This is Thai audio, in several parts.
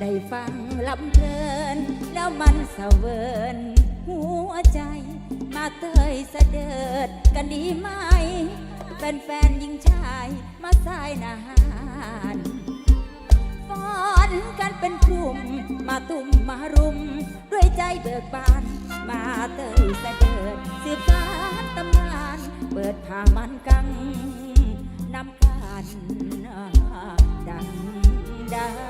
ได้ฟังลำเพลิน แล้วมันเสะเวิน หัวใจ มาเตยเสด็จกันดีไหม แฟนๆยิงชายมาสายนานฟ้อนกันเป็นกลุ่ม มาตุ่มมารุม ด้วยใจเบิกบาน มาเตยเสด็จสืบสานตำนาน เปิดผ้ามันกังนำกันดังดัง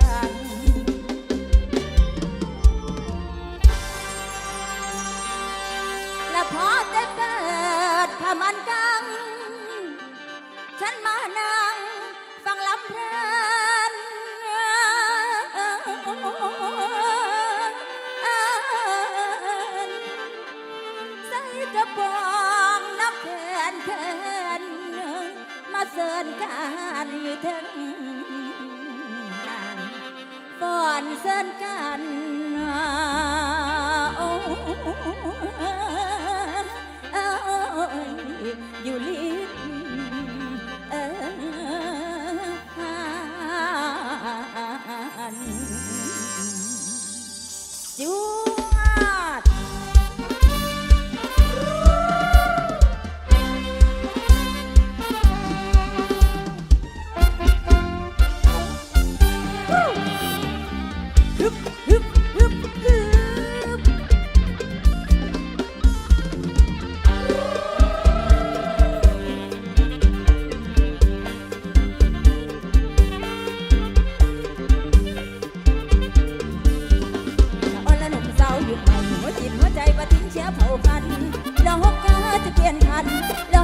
ฉันมานั่งฟังลำเพลินใส่กระปองนับเขินเขินมาเสิร์นกันถึงก่อนเสิร์นกันโอ้อยู่ลิ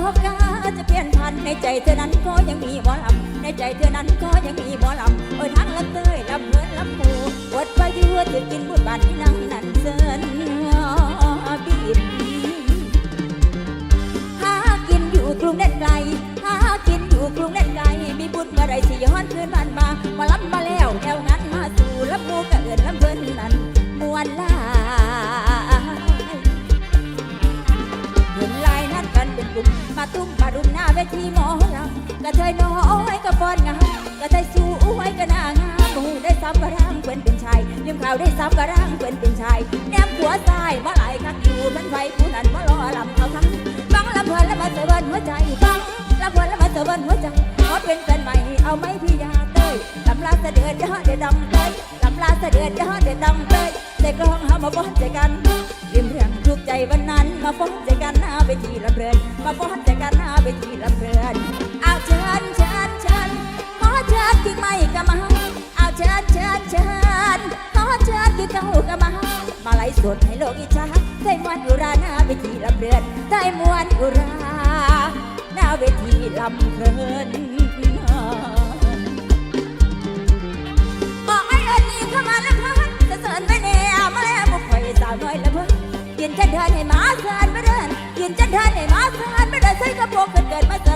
อกกาจะเปลี่ยนพันในใจเธอนั้นก็ยังมีหมอลำในใจเธอนั้นก็ยังมีหมอลำโอ้ยทั้งลำเตยลำเพลินลำหมูอดไปยั่วจะกินบุญบาทที่นั่งนั่นเซินบีบหากินอยู่กรุงแดนไกลหากินอยู่กรุงแดนไกลมีบุญเมื่อไรสิย้อนคืนบ้านมามารับมาแล้วแถวนั้นมาสู่รับมูกระเอินลำเพิ่นนั้นมวนลา ตุ้มมารุมหน้าเวทีหมอลำกระเทยน้อยกระฟอนงามกระเทยสวยกระหน้างามหูได้ซ้ำกระร่างเพื่อนเป็นชายลืมข่าวได้ซ้ำกระร่างเพื่อนเป็นชายแนมหัวซ้ายมาหลายครั้งอยู่มันไฟผู้นั้นมารอลำเอาทั้งฟังลำเพลินแล้วมาเสเบินหัวใจฟังลำเพลินแล้วมาเสเบินหัวใจขอเป็นแฟนใหม่เอาไหมพี่ยาเต้ยลำลาเสด็จยอดเด็ดดำเต้ยลำลาเสด็จยอดเด็ดดำเต้ยใส่กลองเฮามาฟ้อนใจกันริม กใจวันนั้นมาฟ้อนใจกันหน้าเวทีลำเพลินมาฟ้อนใจกันหน้าเวทีลำเพลินเอาเชิญเชิญเชิญขอเชิญที่ไม่กระมาเอาเชิญเชิญเชิญขอเชิญที่เก่ากระมามาไล่สดให้โลกอิจฉาไทยมวนอุราหน้าเวทีลำเพลินไทยมวนอุราหน้าเวทีลำเพลินบอกไอ้เอิญนี่เข้ามาแล้วพันจะเสริญไป ยืนจะเดินให้หมาสานไม่เดินยืนจะเดินให้หมาสานไม่เดินใส่กระโปรงเกิดเกิดมาเกิด